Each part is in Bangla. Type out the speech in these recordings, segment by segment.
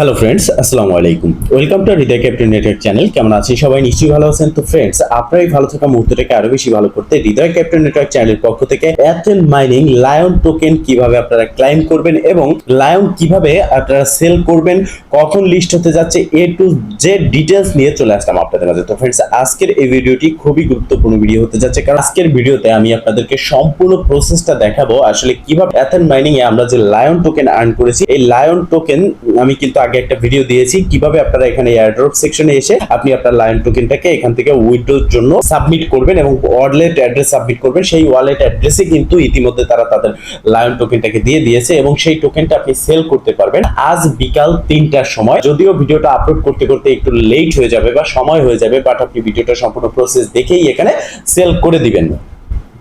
হ্যালো ফ্রেন্ডস আসসালামু আলাইকুম। Welcome to Hridoy captain network channel কেমন আছেন সবাই? নিশ্চয়ই ভালো আছেন। তো ফ্রেন্ডস আপনার এই ভালো থাকা মুহূর্তটাকে আরও বেশি ভালো করতে হৃদয় ক্যাপ্টেন নেটওয়ার্ক চ্যানেলের পক্ষ থেকে এয়ারটেল মাইনিং লায়ন টোকেন কীভাবে আপনারা ক্লাইম করবেন এবং লায়ন কীভাবে আপনারা সেল করবেন, কখন লিস্ট হতে যাচ্ছে এ টু যে ডিটেলস নিয়ে চলে আসলাম আপনাদের মাঝে। তো ফ্রেন্ডস আজকের এই ভিডিওটি খুবই গুরুত্বপূর্ণ ভিডিও হতে যাচ্ছে। কারণ আজকের ভিডিওতে আমি আপনাদেরকে সম্পূর্ণ প্রসেসটা দেখাবো। আসলে কীভাবে এথেন মাইনিং এ আমরা যে লায়ন টোকেন আর্ন করেছি, এই লায়ন টোকেন আমি কিন্তু আগে একটা ভিডিও দিয়েছি, কীভাবে আপনারা এখানে এয়ারড্রপ সেকশনে এসে আপনি আপনার লায়ন টোকেনটাকে এখান থেকে উইথড্রোর জন্য সাবমিট করবেন এবং ওয়ালেট অ্যাড্রেস সাবমিট করবেন। সেই ওয়ালেট অ্যাড্রেসে কিন্তু ইতিমধ্যে তারা তাদের লায়ন টোকেনটাকে দিয়ে দিয়েছে এবং সেই টোকেনটা আপনি সেল করতে পারবেন আজ বিকাল তিনটার সময়। যদিও ভিডিওটা আপলোড করতে করতে একটু লেট হয়ে যাবে বা সময় হয়ে যাবে বাট আপনি ভিডিওটা সম্পূর্ণ প্রসেস দেখেই এখানে সেল করে দিবেন।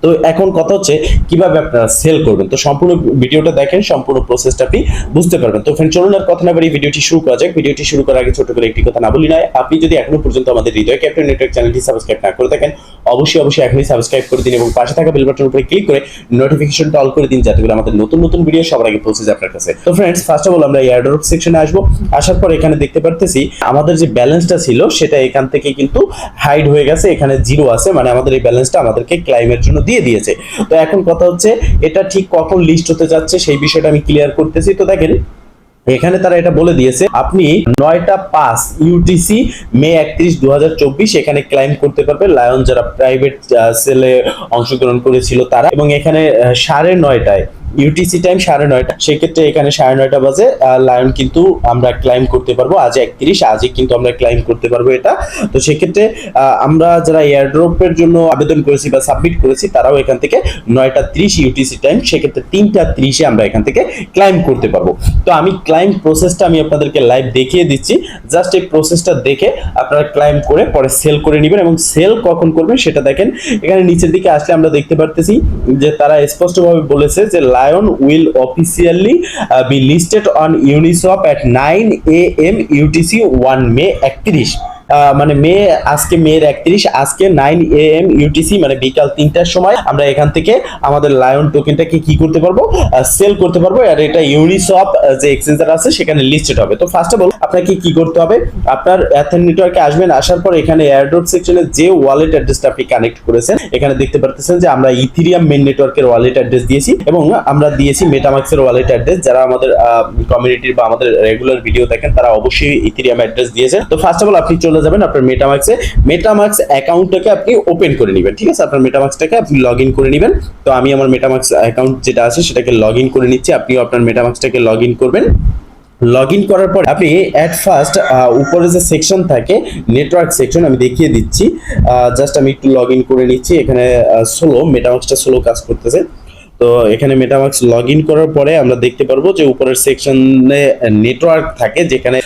তো এখন কথা হচ্ছে কীভাবে আপনারা সেল করবেন। তো সম্পূর্ণ ভিডিওটা দেখেন, সম্পূর্ণ প্রসেসটা আপনি বুঝতে পারবেন। তো ফ্রেন্ড চলুন আর কথা না বাড়ি ভিডিওটি শুরু করা যাক। ভিডিওটি শুরু করার আগে ছোট করে একটি কথা না বলি নয় আপনি যদি এখনও পর্যন্ত আমাদের হৃদয় ক্যাপ্টেন নেটওয়ার্ক চ্যানেলটি সাবস্ক্রাইব না করে থাকেন অবশ্যই অবশ্যই এখনই সাবস্ক্রাইব করে দিন এবং পাশে থাকা বেল বাটনের উপরে ক্লিক করে নোটিফিকেশনটা অল করে দিন যাতে করে আমাদের নতুন নতুন ভিডিও সবার আগে পৌঁছে যায় আপনার কাছে। তো ফ্রেন্ডস ফার্স্ট অফ অল আমরা এয়ারড্রপ সেকশনে আসব। আসার পর এখানে দেখতে পারতেছি আমাদের যে ব্যালেন্সটা ছিল, সেটা এখান থেকে কিন্তু হাইড হয়ে গেছে, এখানে জিরো আছে মানে আমাদের এই ব্যালেন্সটা আমাদেরকে ক্লাইমের জন্য দিয়ে দিয়েছে। তো এখন কথা হচ্ছে, এটা ঠিক কখন লিস্ট হতে যাচ্ছে, সেই বিষয়টা আমি ক্লিয়ার করতেছি। তো দেখেন এখানে তারা এটা বলে দিয়েছে, আপনি নয়টা পাস ইউটিসি মে একত্রিশ দু এখানে ক্লাইম করতে পারবে। লায়ন যারা প্রাইভেট সেলে অংশগ্রহণ করেছিল তারা। এবং এখানে সাড়ে নয়টায় ইউটিসি টাইম সাড়ে নয়টা। সেক্ষেত্রে এখানে সাড়ে নয়টা বাজে লায়ন কিন্তু আমরা ক্লাইম করতে পারব। আজ একত্রিশ, আজই কিন্তু আমরা ক্লাইম করতে পারব এটা। তো সেক্ষেত্রে আমরা যারা এয়ারড্রপের জন্য আবেদন করেছি বা সাবমিট করেছি, তারাও এখান থেকে নয়টা ত্রিশ ইউটিসি টাইম সেক্ষেত্রে তিনটা ত্রিশে আমরা এখান থেকে ক্লাইম করতে পারব। তো আমি ক্লাইম প্রসেসটা আমি আপনাদেরকে লাইভ দেখিয়ে দিচ্ছি। জাস্ট এই প্রসেসটা দেখে আপনারা ক্লাইম করে পরে সেল করে নেবেন এবং সেল কখন করবেন সেটা দেখেন। এখানে নিচের দিকে আসলে আমরা দেখতে পারতেছি যে তারা স্পষ্টভাবে বলেছে যে will officially be listed on Uniswap at nine A M UTC one May একত্রিশ। আহ, মানে মে, আজকে মের একত্রিশ, আজকে নাইন এ এম ইউটিসি মানে বিকাল তিনটার সময় আমরা এখান থেকে আমাদের লায়ন টোকেনটাকে কি করতে পারব? সেল করতে পারব। আর এটা ইউনিসপ যে এক্সচেঞ্জার আছে, সেখানে লিস্টেড হবে। তো ফার্স্ট অফ অল আপনাকে কি করতে হবে? আপনার অ্যাথেন নেটওয়ার্কে আসবেন, আসার পর এখানে এয়ারড্রপ সেকশনে যে ওয়ালেট অ্যাড্রেসটা আপনি কানেক্ট করেছেন, এখানে দেখতে পারতেছেন যে আমরা ইথিরিয়াম মেন নেটওয়ার্কের ওয়ালেট অ্যাড্রেস দিয়েছি এবং আমরা দিয়েছি মেটামাক্সের ওয়ালেট অ্যাড্রেস যারা আমাদের কমিউনিটির বা আমাদের রেগুলার ভিডিও দেখেন, তারা অবশ্যই ইথিরিয়াম অ্যাড্রেস দিয়েছে। তো ফার্স্ট অফ অল আপনি চলে যাবেন আপনার মেটামাক্সে মেটামাক্স অ্যাকাউন্টটাকে আপনি ওপেন করে নেবেন, ঠিক আছে? আপনার মেটামাক্সটাকে আপনি লগ ইন করে নেবেন। তো আমি আমার মেটামাক্স অ্যাকাউন্ট যেটা আছে সেটাকে লগ ইন করে নিচ্ছি। আপনিও আপনার মেটামাক্সটাকে লগ ইন করবেন। লগ ইন করার পর আপনি অ্যাট ফার্স্ট উপরে যে সেকশন থাকে নেটওয়ার্ক সেকশন আমি দেখিয়ে দিচ্ছি। জাস্ট আমি একটু লগ ইন করে নিচ্ছি। এখানে স্লো মেটামাক্সটা স্লো কাজ করতেছে। তো এখানে মেটামাক্স লগ ইন করার পরে আমরা দেখতে পারব যে উপরের সেকশনে নেটওয়ার্ক থাকে যেখানে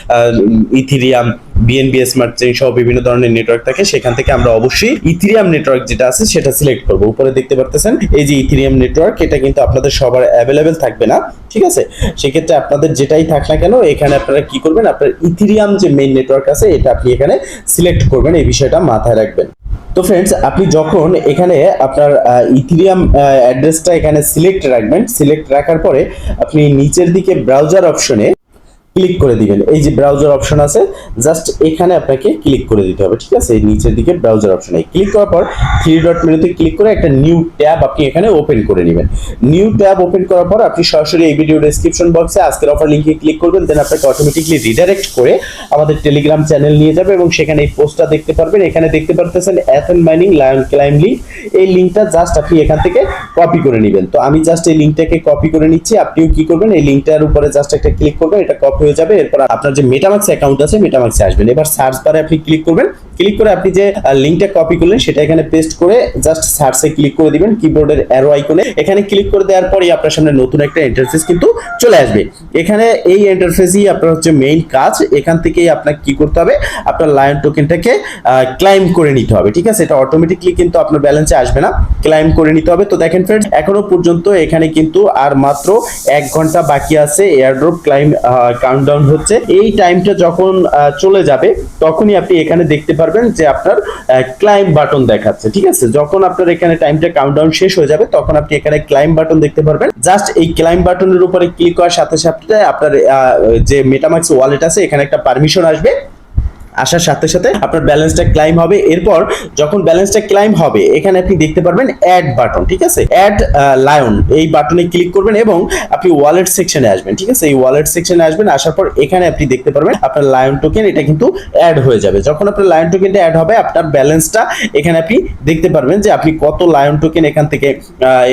ইথিরিয়াম বিএনবি স্মার্ট চেইন সহ বিভিন্ন ধরনের নেটওয়ার্ক থাকে, সেখান থেকে আমরা অবশ্যই ইথিরিয়াম নেটওয়ার্ক যেটা আছে সেটা সিলেক্ট করব। উপরে দেখতে পারতেছেন, এই যে ইথিরিয়াম নেটওয়ার্ক এটা কিন্তু আপনাদের সবার অ্যাভেলেবেল থাকবে না, ঠিক আছে? সেক্ষেত্রে আপনাদের যেটাই থাক না কেন, এখানে আপনারা কি করবেন, আপনার ইথিরিয়াম যে মেইন নেটওয়ার্ক আছে, এটা আপনি এখানে সিলেক্ট করবেন, এই বিষয়টা মাথায় রাখবেন। তো ফ্রেন্ডস আপনি যখন এখানে আপনার ইথিরিয়াম অ্যাড্রেসটা এখানে সিলেক্ট রাখবেন সিলেক্ট রাখার পরে আপনি নিচের দিকে ব্রাউজার অপশনে ক্লিক করে দিবেন। এই যে ব্রাউজার অপশন আছে জাস্ট এখানে আপনাকে ক্লিক করে দিতে হবে, ঠিক আছে? এই নিচের দিকে ব্রাউজার অপশনে ক্লিক করার পর থ্রি ডট মেনুতে ক্লিক করে একটা নিউ ট্যাব আপনি এখানে ওপেন করে নেবেন। নিউ ট্যাব ওপেন করার পর আপনি সরাসরি এই ভিডিও ডেসক্রিপশন বক্সে আজকের অফার লিঙ্কে ক্লিক করবেন দেন আপনাকে অটোমেটিকলি রিডাইরেক্ট করে আমাদের টেলিগ্রাম চ্যানেল নিয়ে যাবে এবং সেখানে এই পোস্টটা দেখতে পারবেন। এখানে দেখতে পারতেছেন Athen mining lion claim link এই লিঙ্কটা জাস্ট আপনি এখান থেকে কপি করে নেবেন। তো আমি জাস্ট এই লিঙ্কটাকে কপি করে নিচ্ছি। আপনিও কি করবেন? এই লিঙ্কটার উপরে জাস্ট একটা ক্লিক করবেন, এটা কপি হয়ে যাবে। এরপর আপনার যে মেটামাক্স অ্যাকাউন্ট আছে মেটামাক্সে আসবেন। এবার সার্চ বারে আপনি ক্লিক করবেন। ক্লিক করে আপনি যে লিঙ্কটা কপি করলেন, সেটা এখানে পেস্ট করে জাস্ট সার্চে ক্লিক করে দিবেন কিবোর্ডের অ্যারো আইকনে এখানে ক্লিক করে দেওয়ার পরই আপনার সামনে নতুন একটা ইন্টারফেস কিন্তু চলে আসবে। এখানে এই ইন্টারফেসই আপনার হচ্ছে মেইন কাজ। এখান থেকেই আপনাকে কি করতে হবে? আপনার লায়ন টোকেনটাকে ক্লাইম করে নিতে হবে, ঠিক আছে? এটা অটোমেটিকলি কিন্তু আপনার ব্যালেন্সে আসবে না। ক্লাইম করে নিতে হবে। তো দেখেন ফ্রেন্ডস এখনও পর্যন্ত এখানে কিন্তু আর মাত্র এক ঘণ্টা বাকি আছে। এয়ারড্রপ ক্লাইম কাউন্টডাউন হচ্ছে। এই টাইমটা যখন চলে যাবে, তখনই আপনি এখানে দেখতে পাবেন পারবেন যে আপনার ক্লাইম বাটন দেখাচ্ছে, ঠিক আছে? যখন আপনার এখানে টাইমটা কাউন্টডাউন শেষ হয়ে যাবে, তখন আপনি এখানে ক্লাইম বাটন দেখতে পারবেন। জাস্ট এই ক্লাইম বাটনের উপরে ক্লিক করার সাথে সাথে আপনার যে মেটামাক্স ওয়ালেট আছে, এখানে একটা পারমিশন আসবে। আসার সাথে সাথে আপনার ব্যালেন্সটা ক্লাইম হবে। এরপর যখন ব্যালেন্সটা ক্লাইম হবে, এখানে আপনি দেখতে পারবেন অ্যাড বাটন ঠিক আছে? অ্যাড লায়ন এই বাটনে ক্লিক করবেন এবং আপনি ওয়ালেট সেকশনে আসবেন, ঠিক আছে? এই ওয়ালেট সেকশনে আসবেন, আসার পর এখানে আপনি দেখতে পারবেন আপনার লায়ন টোকেন এটা কিন্তু অ্যাড হয়ে যাবে। যখন আপনার লায়ন টোকেনটা অ্যাড হবে, আপনার ব্যালেন্সটা এখানে আপনি দেখতে পারবেন যে আপনি কত লায়ন টোকেন এখান থেকে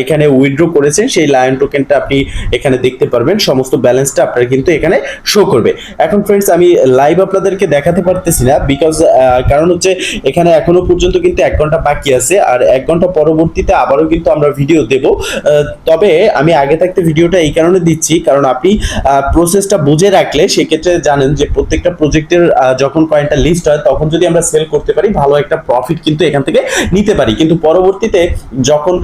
এখানে উইথড্র করেছেন, সেই লায়ন টোকেনটা আপনি এখানে দেখতে পারবেন। সমস্ত ব্যালেন্সটা আপনার কিন্তু এখানে শো করবে। এখন ফ্রেন্ডস আমি লাইভ আপনাদেরকে দেখাতে পারতেছি না বিকজ কারণ হচ্ছে এখানে এখনও পর্যন্ত কিন্তু এক ঘণ্টা বাকি আছে আর এক ঘণ্টা পরবর্তীতে আবারও কিন্তু আমরা ভিডিও দেব। তবে আমি আগে থাকতে ভিডিওটা এই কারণে দিচ্ছি, কারণ আপনি প্রসেসটা বুঝে রাখলে সেক্ষেত্রে জানেন যে প্রত্যেকটা প্রজেক্টের যখন কয়েনটা লিস্ট হয় তখন যদি আমরা সেল করতে পারি ভালো একটা প্রফিট কিন্তু এখান থেকে নিতে পারি। কিন্তু পরবর্তীতে যখন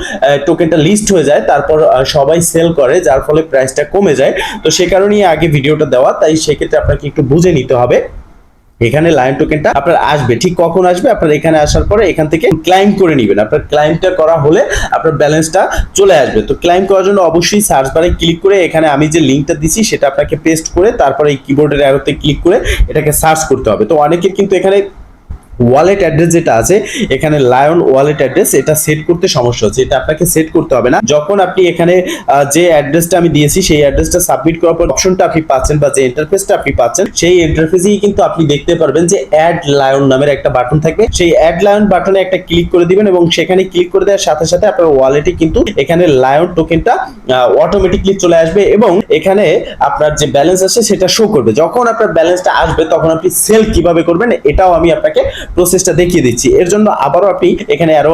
টোকেনটা লিস্ট হয়ে যায় তারপর সবাই সেল করে যার ফলে প্রাইসটা কমে যায়। তো সে কারণেই আগে ভিডিওটা দেওয়া, তাই সেক্ষেত্রে আপনাকে একটু বুঝে নিতে হবে। এখানে লাইন টোকেনটা আপনার আসবে। ঠিক কখন আসবে? আপনার এখানে আসার পরে এখান থেকে ক্লাইম করে নেবেন। আপনার ক্লাইমটা করা হলে আপনার ব্যালেন্সটা চলে আসবে। তো ক্লাইম করার জন্য অবশ্যই সার্চ বারে ক্লিক করে এখানে আমি যে লিঙ্কটা দিছি, সেটা আপনাকে পেস্ট করে তারপরে এই কিবোর্ডের অ্যারোতে ক্লিক করে এটাকে সার্চ করতে হবে। তো অনেকে কিন্তু এখানে ওয়ালেট অ্যাড্রেস যেটা আছে, এখানে লায়ন ওয়ালেট অ্যাড্রেস এটা সেট করতে সমস্যা হচ্ছে, এটা আপনাকে সেট করতে হবে না। যখন আপনি এখানে যে অ্যাড্রেসটা আমি দিয়েছি, সেই অ্যাড্রেসটা সাবমিট করার পর অপশনটা আপনি পাচ্ছেন বা যে ইন্টারফেসটা আপনি পাচ্ছেন, সেই ইন্টারফেসেই কিন্তু আপনি দেখতে পারবেন যে অ্যাড লায়ন নামের একটা বাটন থাকবে। সেই অ্যাড লায়ন বাটনে একটা ক্লিক করে দিবেন এবং সেখানে ক্লিক করে দেওয়ার সাথে সাথে আপনার ওয়ালেটে কিন্তু এখানে লায়ন টোকেনটা অটোমেটিকলি চলে আসবে এবং এখানে আপনার যে ব্যালেন্স আছে সেটা শো করবে। যখন আপনার ব্যালেন্সটা আসবে, তখন আপনি সেল কীভাবে করবেন, এটাও আমি আপনাকে প্রসেসটা দেখিয়ে দিচ্ছি। এর জন্য আবারও আপনি এখানে আরও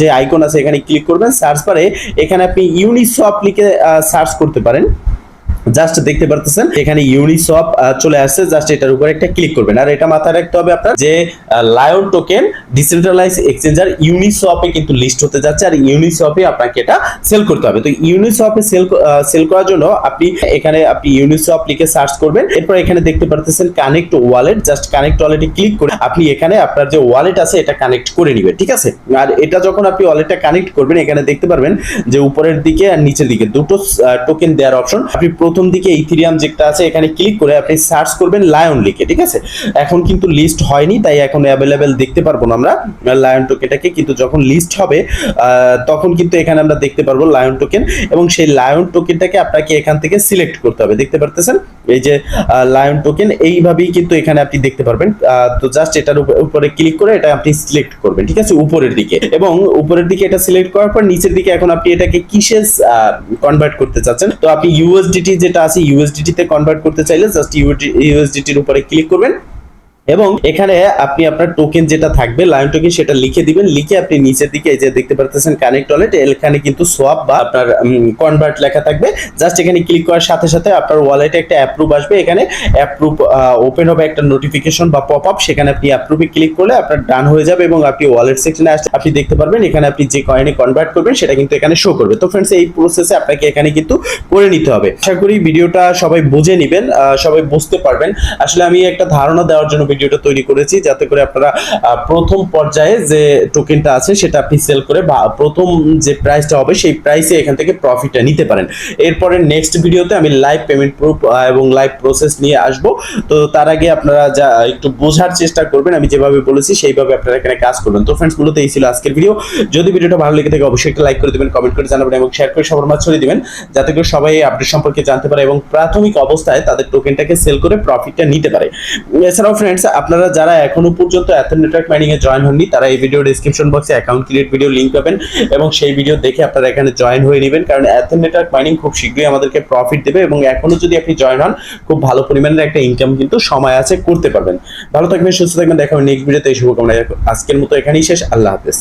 যে আইকন আছে, এখানে ক্লিক করবেন। সার্চ বারে এখানে আপনি ইউনিসপ লিখে সার্চ করতে পারেন। জাস্ট দেখতে পারতেছেন, এখানে ইউনিসপ চলে আসছে, জাস্ট এটার উপর একটা ক্লিক করবেন। আর এটা মাথায় রাখতে হবে আপনার যে লায়ন টোকেন ডিসেন্ট্রালাইজ এক্সচেঞ্জার ইউনিসপে কিন্তু লিস্ট হতে যাচ্ছে, আর ইউনিসপে আপনাকে এটা সেল করতে হবে। তো ইউনিসপে সেল সেল করার জন্য আপনি এখানে আপনি ইউনিসপ লিখে সার্চ করবেন, এরপর এখানে দেখতে পারতেছেন কানেক্ট ওয়ালেট জাস্ট কানেক্ট ওয়ালেটে ক্লিক করে আপনি এখানে আপনার যে ওয়ালেট আছে, এটা কানেক্ট করে নেবেন, ঠিক আছে? আর এটা যখন আপনি ওয়ালেটটা কানেক্ট করবেন, এখানে দেখতে পারবেন যে উপরের দিকে আর নিচের দিকে দুটো টোকেন দেওয়ার অপশন আপনি প্রথম দিকে ইথিরিয়াম যেটা আছে, এখানে ক্লিক করে আপনি সার্চ করবেন লায়ন লিখে ঠিক আছে? এখন কিন্তু লিস্ট হয়নি, তাই এখন অ্যাভেলেবেল দেখতে পারব না আমরা। লায়ন টোকেনটাকে কিন্তু যখন লিস্ট হবে তখন কিন্তু এখানে আমরা দেখতে পারব লায়ন টোকেন এবং সেই লায়ন টোকেনটাকে আপনাকে এখান থেকে সিলেক্ট করতে হবে। দেখতে পারতেছেন? এই যে লায়ন টোকেন এইভাবেই কিন্তু এখানে আপনি দেখতে পারবেন। তো জাস্ট এটার উপ- উপরে ক্লিক করে এটা আপনি সিলেক্ট করবেন, ঠিক আছে? উপরের দিকে। এবং উপরের দিকে এটা সিলেক্ট করার পর, নিচের দিকে এখন আপনি এটাকে কিসে কনভার্ট করতে চাচ্ছেন? তো আপনি ইউএসডিটি যেটা আছে ইউএসডিটিতে কনভার্ট করতে চাইলে জাস্ট ইউএসডিটির উপরে ক্লিক করবেন। এবং এখানে আপনি আপনার টোকেন যেটা থাকবে লায়ন টোকেন সেটা লিখে দিবেন। লিখে আপনি নিচের দিকে যে দেখতে পারতেছেন কানেক্ট ওয়ালেট এখানে কিন্তু সোয়াপ বা আপনার কনভার্ট লেখা থাকবে। জাস্ট এখানে ক্লিক করার সাথে সাথে আপনার ওয়ালেটে একটা অ্যাপ্রুভ আসবে। এখানে অ্যাপ্রুভ ওপেন হবে একটা নোটিফিকেশন বা পপ আপ সেখানে আপনি অ্যাপ্রুভে ক্লিক করলে আপনার ডান হয়ে যাবে এবং আপনি ওয়ালেট সেকশনে আসলে আপনি দেখতে পারবেন, এখানে আপনি যে কয়েনে কনভার্ট করবেন, সেটা কিন্তু এখানে শো করবে। তো ফ্রেন্ডস এই প্রসেসে আপনাকে এখানে কিন্তু করে নিতে হবে। আশা করি ভিডিওটা সবাই বুঝে নেবেন সবাই বুঝতে পারবেন। আসলে আমি একটা ধারণা দেওয়ার জন্য ভিডিওটা তৈরি করেছি যাতে করে আপনারা প্রথম পর্যায়ে যে টোকেনটা আছে সেটা আপনি সেল করে প্রথম যে প্রাইসটা হবে সেই প্রাইসে এখান থেকে প্রফিটটা নিতে পারেন। এরপরে নেক্সট ভিডিওতে আমি লাইভ পেমেন্ট প্রুফ এবং লাইভ প্রসেস নিয়ে আসব। তো তার আগে আপনারা যা, একটু বোঝার চেষ্টা করবেন, আমি যেভাবে বলেছি সেইভাবে আপনারা এখানে কাজ করবেন তো ফ্রেন্ডস মূলত এই ছিল আজকের ভিডিও যদি ভিডিওটা ভালো লেগে থাকে, অবশ্যই একটা লাইক করে দেবেন কমেন্ট করে জানাবেন, এবং শেয়ার করে সবার মাঝে ছড়িয়ে দিবেন, যাতে করে সবাই এই আপডেট সম্পর্কে জানতে পারে এবং প্রাথমিক অবস্থায় তাদের টোকেনটাকে সেল করে প্রফিটটা নিতে পারে। এছাড়াও ফ্রেন্ডস আপনারা যারা এখনও পর্যন্ত এত নেটওয়ার্ক মাইনিং এ জয়েন হননি, তারা এই ভিডিও ডেসক্রিপশন বক্সে অ্যাকাউন্ট ক্রিয়েট ভিডিও লিংক পাবেন এবং সেই ভিডিও দেখে আপনারা এখানে জয়েন হয়ে নেবেন, কারণ এত নেটওয়ার্ক মাইনিং খুব শীঘ্রই আমাদেরকে প্রফিট দেবে এবং এখনও যদি আপনি জয়েন হন, খুব ভালো পরিমাণের একটা ইনকাম কিন্তু সময় আছে করতে পারবেন। ভালো থাকবেন, সুস্থ থাকবেন, দেখা হবে নেক্সট ভিডিওতে এই শুভকামনা, আজকের মতো এখানেই শেষ, আল্লাহ হাফেজ।